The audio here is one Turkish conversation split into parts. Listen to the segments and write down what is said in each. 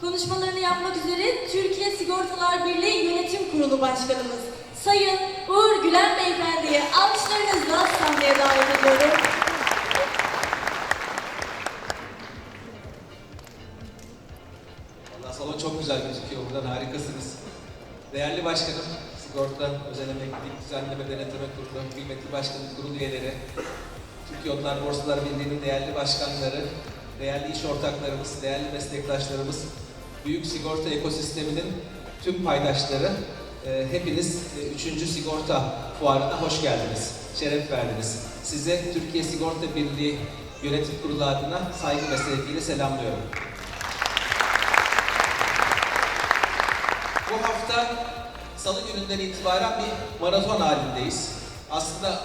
Konuşmalarını yapmak üzere Türkiye Sigortalar Birliği Yönetim Kurulu Başkanımız Sayın Uğur Gülen Beyefendi'yi alkışlarınızla sahneye davet ediyorum. Valla salon çok güzel gözüküyor buradan harikasınız. Değerli başkanım, sigorta, özel emeklilik, düzenleme denetleme kurulu, kıymetli başkanım, kurul üyeleri, Türkiye Otlar Borsalar Birliği'nin değerli başkanları, değerli iş ortaklarımız, değerli meslektaşlarımız, büyük sigorta ekosisteminin tüm paydaşları, e, hepiniz 3. sigorta fuarına hoş geldiniz, şeref verdiniz. Size Türkiye Sigorta Birliği Yönetim Kurulu adına saygı ve sevgiyle selamlıyorum. Bu hafta salı gününden itibaren bir maraton halindeyiz. Aslında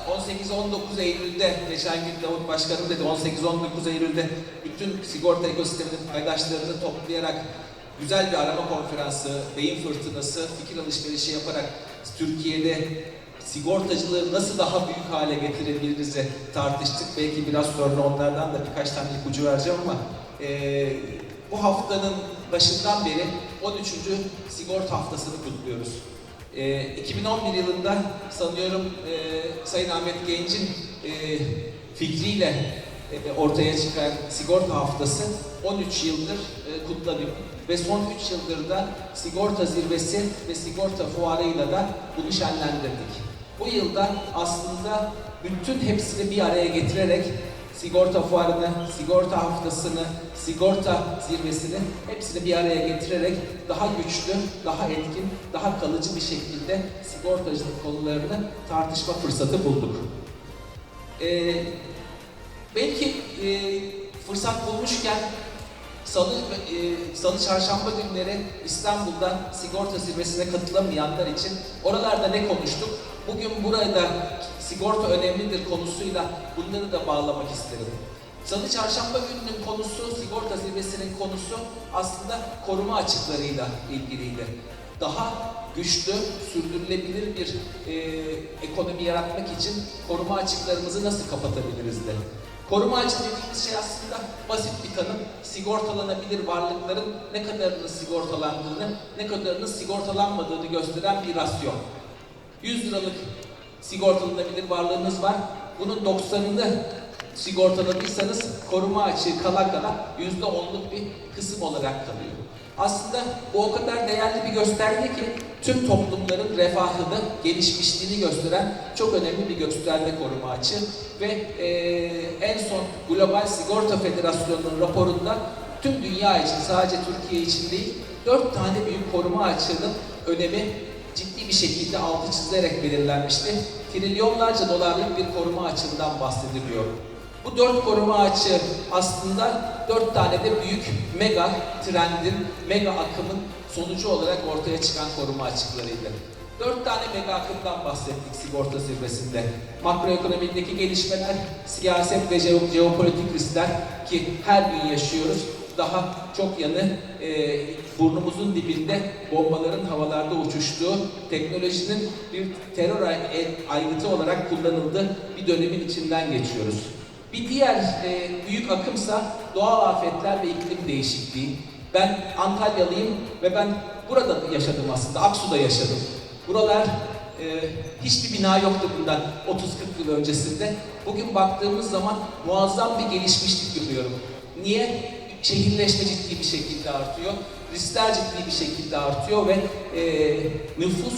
18-19 Eylül'de, geçen gün Davut Başkanım dedi 18-19 Eylül'de bütün sigorta ekosisteminin paydaşlarını toplayarak güzel bir arama konferansı, beyin fırtınası, fikir alışverişi yaparak Türkiye'de sigortacılığı nasıl daha büyük hale getirebiliriz tartıştık. Belki biraz sonra onlardan da birkaç tane ipucu vereceğim ama eee, bu haftanın başından beri 13. sigorta haftasını kutluyoruz. Ee, 2011 yılında sanıyorum e, Sayın Ahmet Genç'in e, fikriyle e, ortaya çıkan sigorta haftası 13 yıldır e, kutlanıyor. Ve son 3 yıldır da sigorta zirvesi ve sigorta fuarıyla da bunu şenlendirdik. Bu yılda aslında bütün hepsini bir araya getirerek sigorta fuarını, sigorta haftasını, sigorta zirvesini hepsini bir araya getirerek daha güçlü, daha etkin, daha kalıcı bir şekilde sigortacılık konularını tartışma fırsatı bulduk. Ee, belki e, fırsat bulmuşken Salı, e, Salı çarşamba günleri İstanbul'da sigorta zirvesine katılamayanlar için oralarda ne konuştuk? Bugün burada sigorta önemlidir konusuyla bunları da bağlamak isterim. Salı çarşamba gününün konusu, sigorta zirvesinin konusu aslında koruma açıklarıyla ilgiliydi. Daha güçlü, sürdürülebilir bir e, ekonomi yaratmak için koruma açıklarımızı nasıl kapatabiliriz de. Koruma açığı dediğimiz şey aslında basit bir tanım. Sigortalanabilir varlıkların ne kadarının sigortalandığını, ne kadarının sigortalanmadığını gösteren bir rasyon. 100 liralık sigortalanabilir varlığınız var. Bunun 90'ını sigortaladıysanız koruma açığı kala kala %10'luk bir kısım olarak kalıyor. Aslında bu o kadar değerli bir gösterge ki tüm toplumların refahını, gelişmişliğini gösteren çok önemli bir gösterge koruma açığı ve eee, en son Global Sigorta Federasyonu'nun raporunda tüm dünya için sadece Türkiye için değil dört tane büyük koruma açığının önemi ciddi bir şekilde altı çizilerek belirlenmişti. Trilyonlarca dolarlık bir koruma açığından bahsediliyor. Bu dört koruma açığı aslında dört tane de büyük mega trendin, mega akımın sonucu olarak ortaya çıkan koruma açıklarıydı. Dört tane mega akımdan bahsettik sigorta zirvesinde. Makroekonomideki gelişmeler, siyaset ve jeo- jeopolitik riskler ki her gün yaşıyoruz. Daha çok yanı e, burnumuzun dibinde bombaların havalarda uçuştuğu, teknolojinin bir terör e- aygıtı olarak kullanıldığı bir dönemin içinden geçiyoruz. Bir diğer e, büyük akımsa doğal afetler ve iklim değişikliği. Ben Antalyalıyım ve ben burada yaşadım aslında, Aksu'da yaşadım. Buralar e, hiçbir bina yoktu bundan 30-40 yıl öncesinde. Bugün baktığımız zaman muazzam bir gelişmişlik görüyorum. Niye? Şehirleşme ciddi bir şekilde artıyor. Riskler ciddi bir şekilde artıyor ve e, nüfus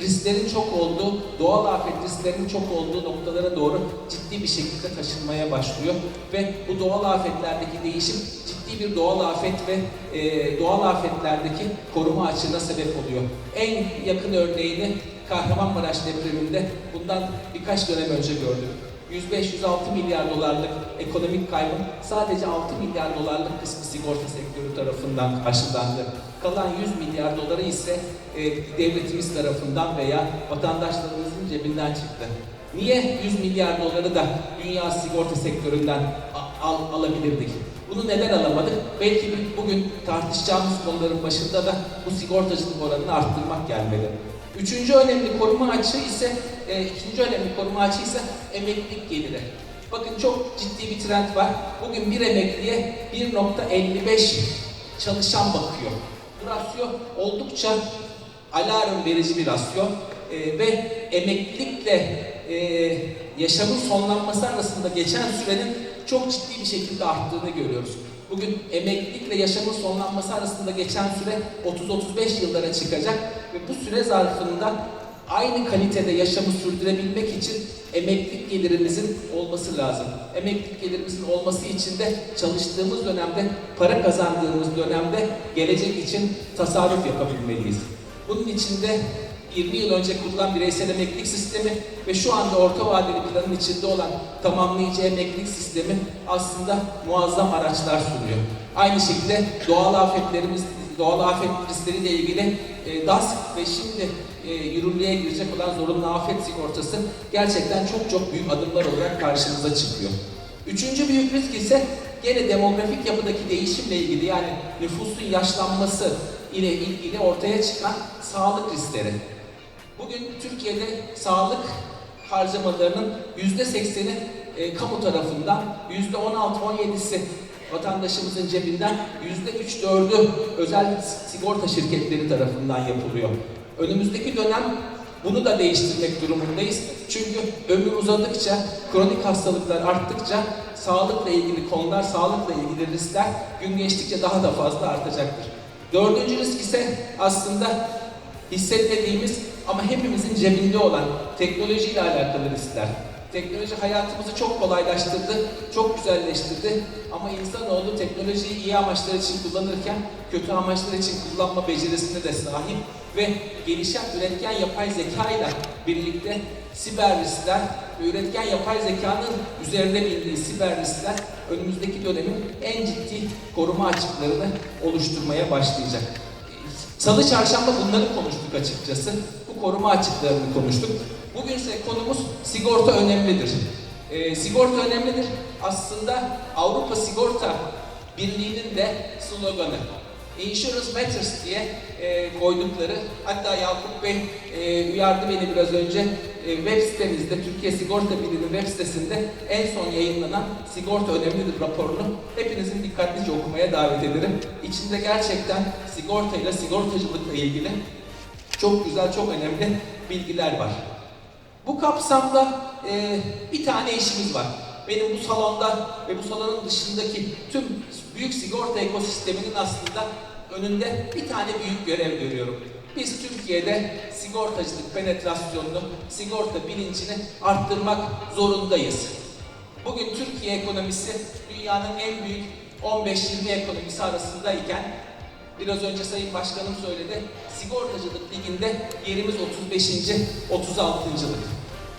risklerin çok olduğu, doğal afet risklerinin çok olduğu noktalara doğru ciddi bir şekilde taşınmaya başlıyor. Ve bu doğal afetlerdeki değişim ciddi bir doğal afet ve e, doğal afetlerdeki koruma açığına sebep oluyor. En yakın örneğini Kahramanmaraş depreminde bundan birkaç dönem önce gördük. 105-106 milyar dolarlık ekonomik kaybın sadece 6 milyar dolarlık kısmı sigorta sektörü tarafından karşılandı. Kalan 100 milyar doları ise e, devletimiz tarafından veya vatandaşlarımızın cebinden çıktı. Niye 100 milyar doları da dünya sigorta sektöründen al- alabilirdik? Bunu neden alamadık? Belki bugün tartışacağımız konuların başında da bu sigortacılık oranını arttırmak gelmeli. Üçüncü önemli koruma açığı ise, e, ikinci önemli koruma açığı ise emeklilik geliri. Bakın çok ciddi bir trend var. Bugün bir emekliye 1.55 çalışan bakıyor. Bu rasyo oldukça alarm verici bir rasyo Ee, ve emeklilikle e, yaşamın sonlanması arasında geçen sürenin çok ciddi bir şekilde arttığını görüyoruz. Bugün emeklilikle yaşamın sonlanması arasında geçen süre 30-35 yıllara çıkacak ve bu süre zarfında aynı kalitede yaşamı sürdürebilmek için emeklilik gelirimizin olması lazım. Emeklilik gelirimizin olması için de çalıştığımız dönemde, para kazandığımız dönemde gelecek için tasarruf yapabilmeliyiz. Bunun için de 20 yıl önce kurulan bireysel emeklilik sistemi ve şu anda orta vadeli planın içinde olan tamamlayıcı emeklilik sistemi aslında muazzam araçlar sunuyor. Aynı şekilde doğal afetlerimiz, doğal afet riskleriyle ilgili e, DASK ve şimdi e, yürürlüğe girecek olan zorunlu afet sigortası gerçekten çok çok büyük adımlar olarak karşımıza çıkıyor. Üçüncü büyük risk ise gene demografik yapıdaki değişimle ilgili yani nüfusun yaşlanması ile ilgili ortaya çıkan sağlık riskleri. Bugün Türkiye'de sağlık harcamalarının yüzde sekseni e, kamu tarafından, yüzde on altı, on yedisi vatandaşımızın cebinden, yüzde üç dördü özel sigorta şirketleri tarafından yapılıyor. Önümüzdeki dönem bunu da değiştirmek durumundayız. Çünkü ömür uzadıkça, kronik hastalıklar arttıkça sağlıkla ilgili konular, sağlıkla ilgili riskler gün geçtikçe daha da fazla artacaktır. Dördüncü risk ise aslında hissetmediğimiz ama hepimizin cebinde olan teknolojiyle alakalı riskler. Teknoloji hayatımızı çok kolaylaştırdı, çok güzelleştirdi ama insanoğlu teknolojiyi iyi amaçlar için kullanırken kötü amaçlar için kullanma becerisine de sahip ve gelişen üretken yapay zeka ile birlikte siber riskler ve üretken yapay zekanın üzerine bindiği siber riskler önümüzdeki dönemin en ciddi koruma açıklarını oluşturmaya başlayacak. Salı çarşamba bunları konuştuk açıkçası. Bu koruma açıklarını konuştuk. Bugün ise konumuz sigorta önemlidir. Ee, sigorta önemlidir. Aslında Avrupa Sigorta Birliği'nin de sloganı. Insurance Matters diye e, koydukları, hatta Yakup Bey e, uyardı beni biraz önce, e, web sitemizde, Türkiye Sigorta Birliği'nin web sitesinde en son yayınlanan Sigorta Önemlidir raporunu hepinizin dikkatlice okumaya davet ederim. İçinde gerçekten sigortayla, sigortacılıkla ilgili çok güzel, çok önemli bilgiler var. Bu kapsamda e, bir tane işimiz var. Benim bu salonda ve bu salonun dışındaki tüm büyük sigorta ekosisteminin aslında önünde bir tane büyük görev görüyorum. Biz Türkiye'de sigortacılık penetrasyonunu, sigorta bilincini arttırmak zorundayız. Bugün Türkiye ekonomisi dünyanın en büyük 15-20 ekonomisi arasındayken Biraz önce Sayın Başkanım söyledi. Sigortacılık liginde yerimiz 35. 36.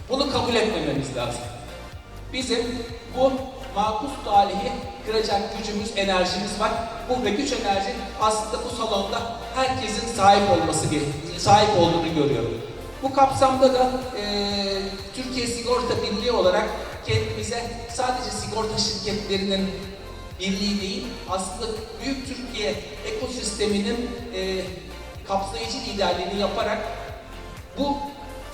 Bunu kabul etmememiz lazım. Bizim bu makus talihi kıracak gücümüz, enerjimiz var. Bu ve güç enerji aslında bu salonda herkesin sahip olması sahip olduğunu görüyorum. Bu kapsamda da eee, Türkiye Sigorta Birliği olarak kendimize sadece sigorta şirketlerinin birliği değil, aslında büyük Türkiye ekosisteminin e, kapsayıcı liderliğini yaparak bu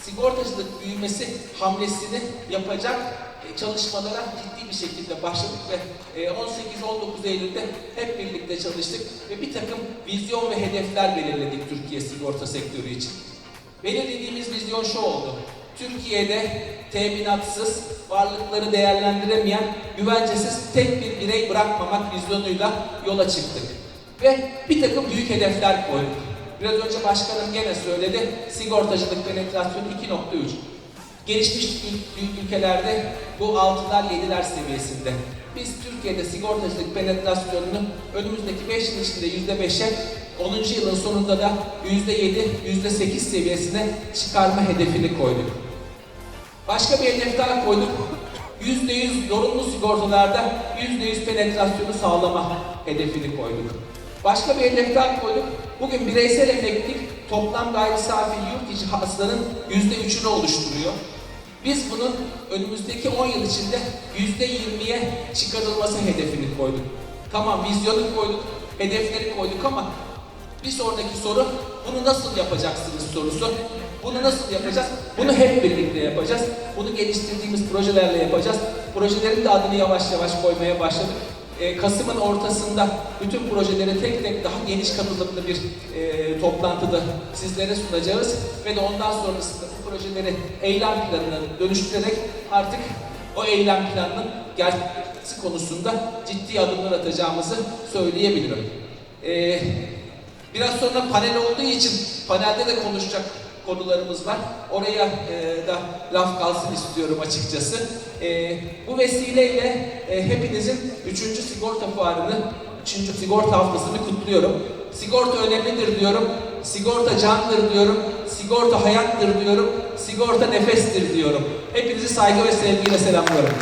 sigortacılık büyümesi hamlesini yapacak e, çalışmalara ciddi bir şekilde başladık ve e, 18-19 Eylül'de hep birlikte çalıştık ve bir takım vizyon ve hedefler belirledik Türkiye sigorta sektörü için. Belirlediğimiz vizyon şu oldu. Türkiye'de teminatsız, varlıkları değerlendiremeyen, güvencesiz tek bir birey bırakmamak vizyonuyla yola çıktık. Ve bir takım büyük hedefler koyduk. Biraz önce başkanım gene söyledi, sigortacılık penetrasyonu 2.3. Gelişmiş ül- ül- ülkelerde bu 6'lar 7'ler seviyesinde. Biz Türkiye'de sigortacılık penetrasyonunu önümüzdeki 5 yıl içinde %5'e, 10. yılın sonunda da %7, %8 seviyesine çıkarma hedefini koyduk. Başka bir hedef daha koyduk. %100 zorunlu sigortalarda %100 penetrasyonu sağlama hedefini koyduk. Başka bir hedef daha koyduk. Bugün bireysel emeklilik toplam gayri safi yurt içi hasılanın %3'ünü oluşturuyor. Biz bunun önümüzdeki 10 yıl içinde %20'ye çıkarılması hedefini koyduk. Tamam vizyonu koyduk, hedefleri koyduk ama bir sonraki soru bunu nasıl yapacaksınız sorusu. Bunu nasıl yapacağız? Bunu hep birlikte yapacağız. Bunu geliştirdiğimiz projelerle yapacağız. Projelerin de adını yavaş yavaş koymaya başladık. E, Kasım'ın ortasında bütün projeleri tek tek daha geniş katılımlı bir e, toplantıda sizlere sunacağız ve de ondan sonrasında bu projeleri eylem planına dönüştürerek artık o eylem planının gerçekleşmesi konusunda ciddi adımlar atacağımızı söyleyebilirim. E, biraz sonra panel olduğu için panelde de konuşacak konularımız var. Oraya e, da laf kalsın istiyorum açıkçası. E, bu vesileyle e, hepinizin 3. sigorta fuarını, 3. sigorta haftasını kutluyorum. Sigorta önemlidir diyorum. Sigorta candır diyorum. Sigorta hayattır diyorum. Sigorta nefestir diyorum. Hepinizi saygı ve sevgiyle selamlıyorum.